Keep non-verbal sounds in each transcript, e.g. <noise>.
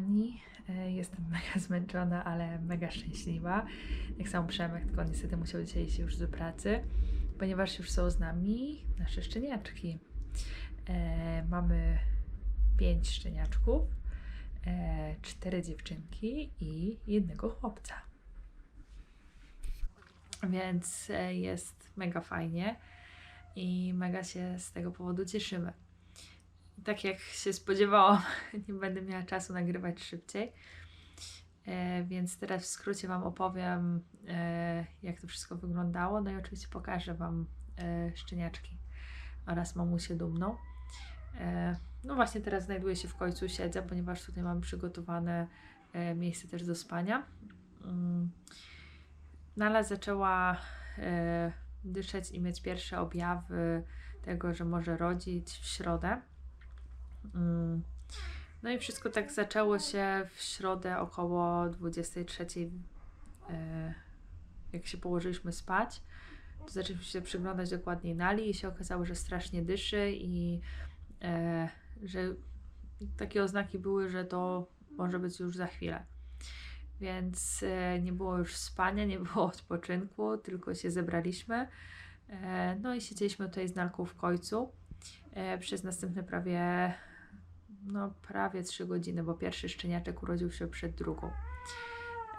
Kochani. E, Jestem <laughs> mega zmęczona, ale mega szczęśliwa. Tak samo Przemek, tylko niestety musiał dzisiaj iść już do pracy, ponieważ już są z nami nasze szczeniaczki. E, mamy pięć szczeniaczków, e, cztery dziewczynki i jednego chłopca. Więc e, jest mega fajnie i mega się z tego powodu cieszymy tak jak się spodziewałam, <laughs> nie będę miała czasu nagrywać szybciej. E, więc teraz w skrócie Wam opowiem, e, jak to wszystko wyglądało. No i oczywiście pokażę Wam e, szczeniaczki oraz mamusię dumną. E, no właśnie teraz znajduję się w końcu, siedzę, ponieważ tutaj mam przygotowane e, miejsce też do spania. Mm. Nala zaczęła e, dyszeć i mieć pierwsze objawy tego, że może rodzić w środę. Mm. No i wszystko tak zaczęło się w środę około 23, e, jak się położyliśmy spać. To zaczęliśmy się przyglądać dokładniej Nali i się okazało, że strasznie dyszy i e, że takie oznaki były, że to może być już za chwilę. Więc e, nie było już spania, nie było odpoczynku, tylko się zebraliśmy. No i siedzieliśmy tutaj z Nalką w końcu przez następne prawie no prawie 3 godziny, bo pierwszy szczeniaczek urodził się przed drugą.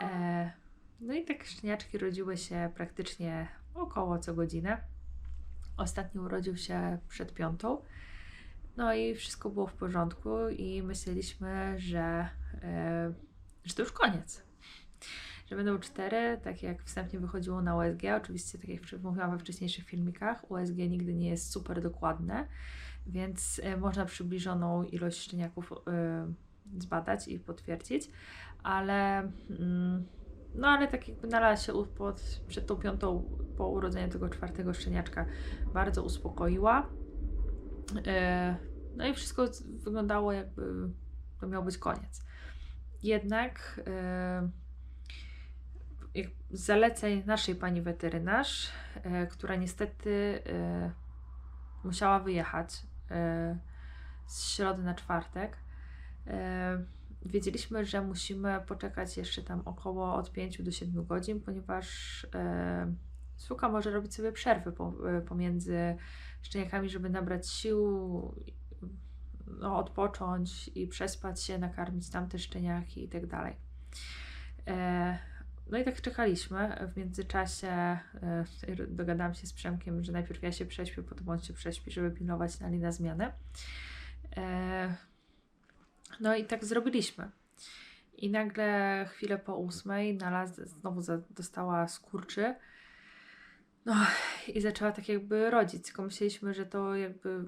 E, no i tak szczeniaczki rodziły się praktycznie około co godzinę. Ostatni urodził się przed piątą. No i wszystko było w porządku i myśleliśmy, że, e, że to już koniec. Że będą cztery, tak jak wstępnie wychodziło na USG. Oczywiście, tak jak mówiłam we wcześniejszych filmikach, USG nigdy nie jest super dokładne więc e, można przybliżoną ilość szczeniaków e, zbadać i potwierdzić, ale mm, no ale tak jakby Nala się pod, przed tą piątą po urodzeniu tego czwartego szczeniaczka bardzo uspokoiła. E, no i wszystko wyglądało jakby to miał być koniec. Jednak zaleceń naszej pani weterynarz, która niestety musiała wyjechać E, z środy na czwartek. E, wiedzieliśmy, że musimy poczekać jeszcze tam około od 5 do 7 godzin, ponieważ e, suka może robić sobie przerwy pomiędzy szczeniakami, żeby nabrać sił, no, odpocząć i przespać się, nakarmić tamte szczeniaki i tak dalej. No i tak czekaliśmy. W międzyczasie e, dogadałam się z Przemkiem, że najpierw ja się prześpię, potem on się prześpi, żeby pilnować Nali na zmianę. E, no i tak zrobiliśmy. I nagle chwilę po ósmej Nala znowu dostała skurczy. No i zaczęła tak jakby rodzić. Tylko myśleliśmy, że to jakby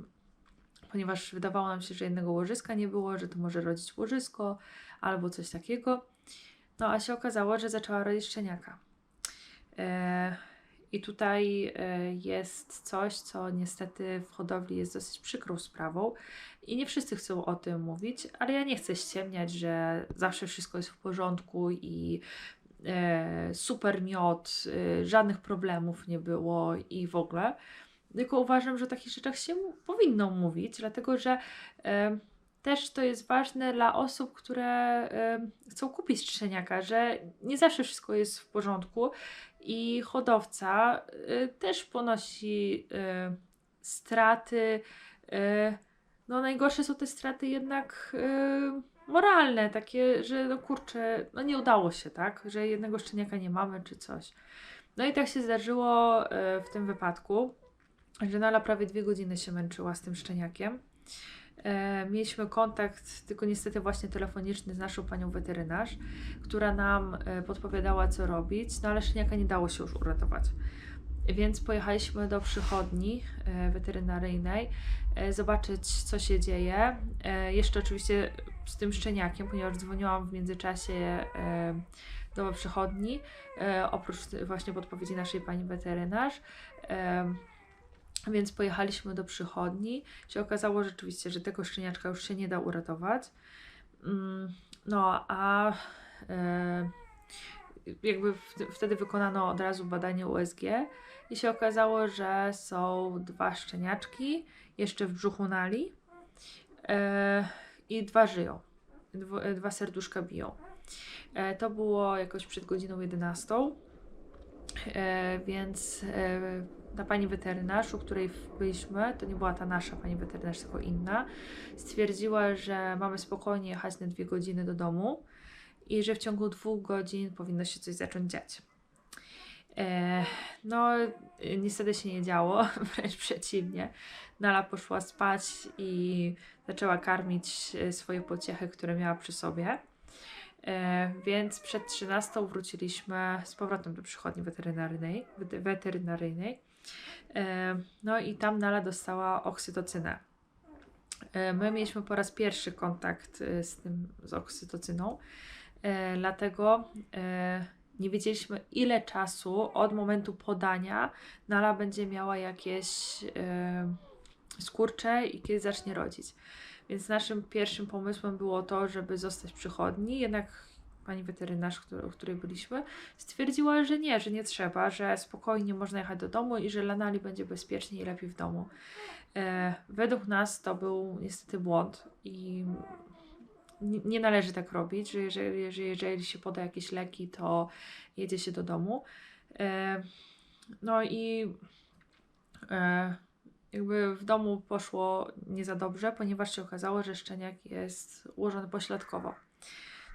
ponieważ wydawało nam się, że jednego łożyska nie było, że to może rodzić łożysko albo coś takiego. No a się okazało, że zaczęła rodzić szczeniaka. E, I tutaj e, jest coś, co niestety w hodowli jest dosyć przykrą sprawą i nie wszyscy chcą o tym mówić, ale ja nie chcę ściemniać, że zawsze wszystko jest w porządku i e, super miod, żadnych problemów nie było i w ogóle. Tylko uważam, że o takich rzeczach się powinno mówić, dlatego że też to jest ważne dla osób, które y, chcą kupić szczeniaka, że nie zawsze wszystko jest w porządku i hodowca y, też ponosi y, straty. no najgorsze są te straty jednak moralne, takie, że no kurczę, no nie udało się, tak, że jednego szczeniaka nie mamy czy coś. No i tak się zdarzyło w tym wypadku, że Nala prawie dwie godziny się męczyła z tym szczeniakiem. E, mieliśmy kontakt, tylko niestety właśnie telefoniczny z naszą panią weterynarz, która nam e, podpowiadała, co robić, no ale szczeniaka nie dało się już uratować. Więc pojechaliśmy do przychodni e, weterynaryjnej, zobaczyć, co się dzieje. Jeszcze oczywiście z tym szczeniakiem, ponieważ dzwoniłam w międzyczasie do przychodni, oprócz właśnie podpowiedzi naszej pani weterynarz. Więc pojechaliśmy do przychodni. Się okazało rzeczywiście, że tego szczeniaczka już się nie da uratować. Mm, no a e, jakby wtedy wykonano od razu badanie USG i się okazało, że są dwa szczeniaczki jeszcze w brzuchu Nali e, i dwa żyją. e, dwa serduszka biją. To było jakoś przed godziną 11. E, więc e, ta pani weterynarz, u której byliśmy, to nie była ta nasza pani weterynarz, tylko inna, stwierdziła, że mamy spokojnie jechać na dwie godziny do domu i że w ciągu dwóch godzin powinno się coś zacząć dziać. E, no, niestety się nie działo, <laughs> wręcz przeciwnie. Nala poszła spać i zaczęła karmić swoje pociechy, które miała przy sobie. E, więc przed 13 wróciliśmy z powrotem do przychodni weterynaryjnej. wete- weterynaryjnej. E, no i tam Nala dostała oksytocynę. E, my mieliśmy po raz pierwszy kontakt z tym, z oksytocyną, dlatego nie wiedzieliśmy ile czasu od momentu podania Nala będzie miała jakieś skurcze i kiedy zacznie rodzić. Więc naszym pierwszym pomysłem było to, żeby zostać przychodni, jednak pani weterynarz, której, u której byliśmy, stwierdziła, że nie, że nie trzeba, że spokojnie można jechać do domu i że dla Nali będzie bezpiecznie i lepiej w domu. E, według nas to był niestety błąd i nie, nie należy tak robić, że jeżeli, że jeżeli się poda jakieś leki, to jedzie się do domu. E, no i e, jakby w domu poszło nie za dobrze, ponieważ się okazało, że szczeniak jest ułożony pośladkowo.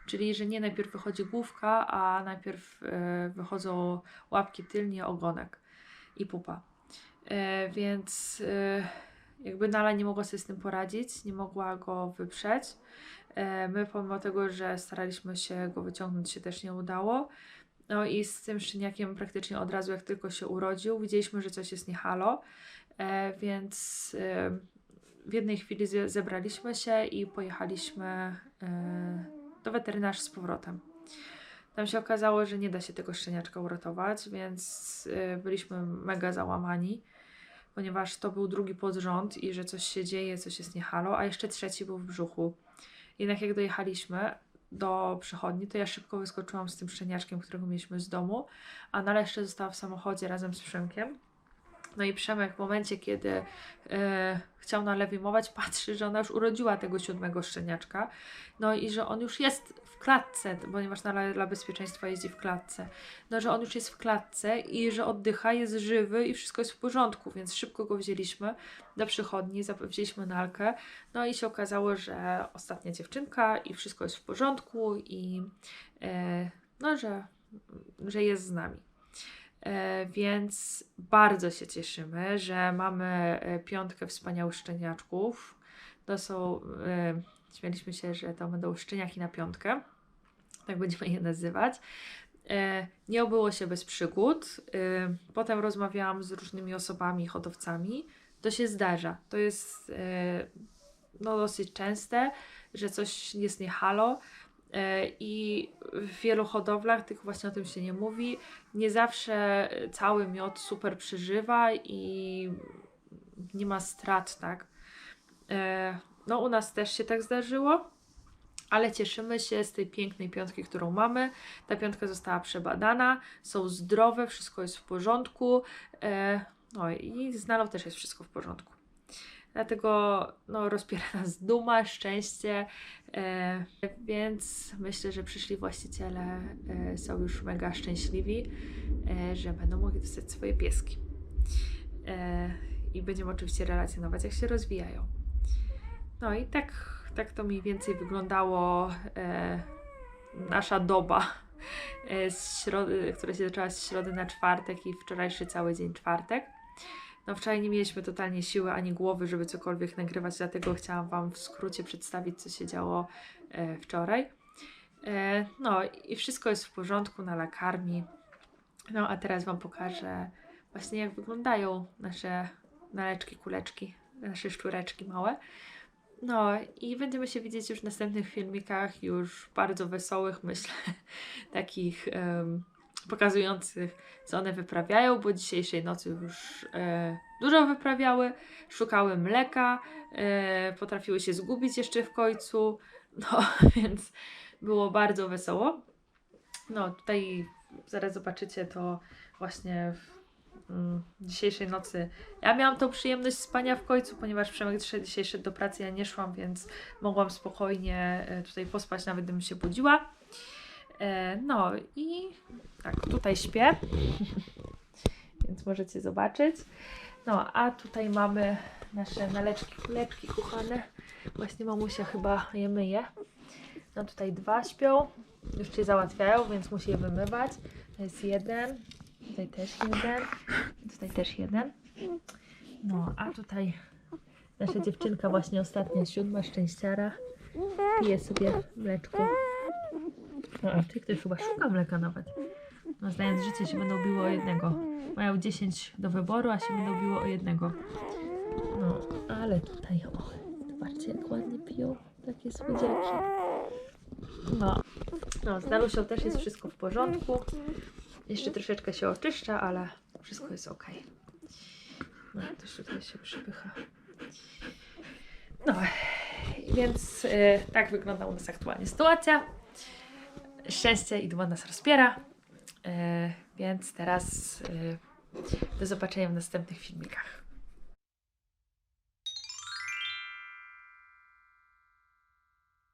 Czyli, że nie najpierw wychodzi główka, a najpierw e, wychodzą łapki tylnie, ogonek i pupa. E, więc e, jakby Nala nie mogła sobie z tym poradzić, nie mogła go wyprzeć. My pomimo tego, że staraliśmy się go wyciągnąć, się też nie udało. No i z tym szczeniakiem praktycznie od razu, jak tylko się urodził, widzieliśmy, że coś jest nie halo, e, więc e, w jednej chwili ze- zebraliśmy się i pojechaliśmy e, do weterynarza z powrotem. Tam się okazało, że nie da się tego szczeniaczka uratować, więc e, byliśmy mega załamani, ponieważ to był drugi pod rząd i że coś się dzieje, coś jest nie halo, a jeszcze trzeci był w brzuchu. Jednak jak dojechaliśmy do przychodni, to ja szybko wyskoczyłam z tym szczeniaczkiem, którego mieliśmy z domu, a Nala jeszcze została w samochodzie razem z Przemkiem. No i Przemek w momencie, kiedy e, chciał nalewimować, <laughs> patrzy, że ona już urodziła tego siódmego szczeniaczka. No i że on już jest w klatce, ponieważ Nala dla bezpieczeństwa jeździ w klatce. No, że on już jest w klatce i że oddycha, jest żywy i wszystko jest w porządku, więc szybko go wzięliśmy do przychodni, wzięliśmy Nalkę. No i się okazało, że ostatnia dziewczynka i wszystko jest w porządku i e, no, że, że jest z nami. E, więc bardzo się cieszymy, że mamy e, piątkę wspaniałych szczeniaczków. To są, e, śmialiśmy się, że to będą szczeniaki na piątkę. Tak będziemy je nazywać. Nie obyło się bez przygód. Potem rozmawiałam z różnymi osobami, hodowcami. To się zdarza. To jest no, dosyć częste, że coś jest nie halo. E, I w wielu hodowlach, tylko właśnie o tym się nie mówi, nie zawsze cały miod super przeżywa i nie ma strat, tak? E, No, u nas też się tak zdarzyło, ale cieszymy się z tej pięknej piątki, którą mamy. Ta piątka została przebadana, są zdrowe, wszystko jest w porządku. E, No i z też jest wszystko w porządku. Dlatego no, rozpiera nas duma, szczęście, e, więc myślę, że przyszli właściciele e, są już mega szczęśliwi, e, że będą mogli dostać swoje pieski. E, I będziemy oczywiście relacjonować, jak się rozwijają. No i tak, tak to mniej więcej wyglądało e, nasza doba, e, z środy, która się zaczęła z środy na czwartek i wczorajszy cały dzień czwartek. No wczoraj nie mieliśmy totalnie siły ani głowy, żeby cokolwiek nagrywać, dlatego chciałam Wam w skrócie przedstawić, co się działo e, wczoraj. E, no i wszystko jest w porządku, na karmi. No a teraz Wam pokażę właśnie jak wyglądają nasze naleczki, kuleczki, nasze szczureczki małe. No i będziemy się widzieć już w następnych filmikach, już bardzo wesołych, <laughs> myślę, takich pokazujących, co one wyprawiają, bo dzisiejszej nocy już e, dużo wyprawiały, szukały mleka, e, potrafiły się zgubić jeszcze w końcu, <laughs> no więc było bardzo wesoło. No tutaj zaraz zobaczycie to właśnie mm, dzisiejszej nocy. Ja miałam tą przyjemność spania w końcu, ponieważ Przemek dzisiaj szedł do pracy, ja nie szłam, więc mogłam spokojnie e, tutaj pospać, nawet gdybym się budziła. E, No i tak, tutaj śpię, <laughs> więc możecie zobaczyć. No, a tutaj mamy nasze naleczki, kuleczki kochane. Właśnie mamusia chyba je myje. No tutaj dwa śpią, już się załatwiają, więc musi je wymywać. To jest jeden, tutaj też jeden, tutaj też jeden. No, a tutaj nasza dziewczynka właśnie ostatnia, siódma, szczęściara, pije sobie mleczko. Ty ktoś chyba szuka mleka nawet. No, znając życie się będą biło o jednego. Mają 10 do wyboru, a się będą biło o jednego. No, ale tutaj, o, zobaczcie jak ładnie piją takie słodziaki. No, no, z Dalusią też jest wszystko w porządku. Jeszcze troszeczkę się oczyszcza, ale wszystko jest ok. No, też tutaj się przypycha. No, więc y, tak wygląda u nas aktualnie sytuacja. Szczęście i duma nas rozpiera. Y, więc teraz y, do zobaczenia w następnych filmikach.